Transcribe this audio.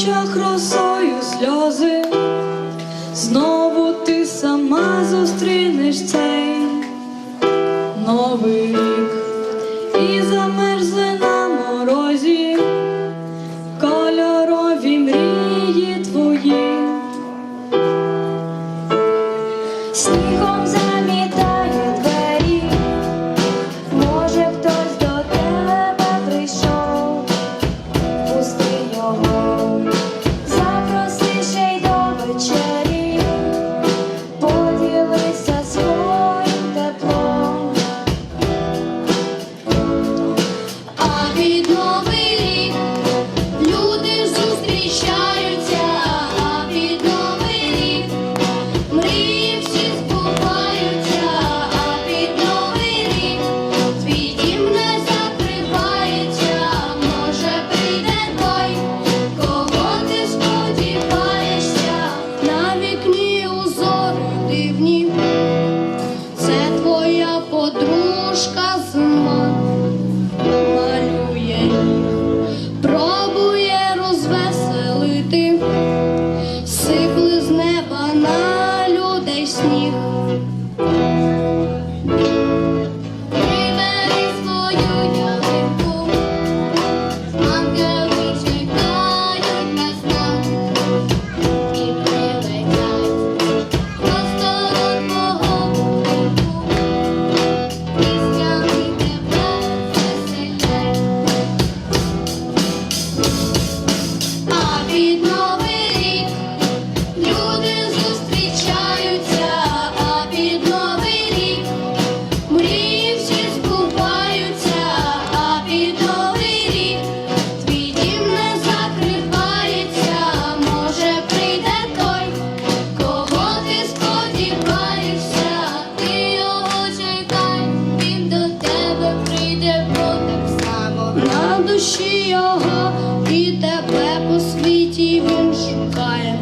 очах росою сльози, знову ти сама зустрінеш цей новий рік і замерзли на морозі кольорові мрії твої. сніг. душі його і тебе по світі він шукає.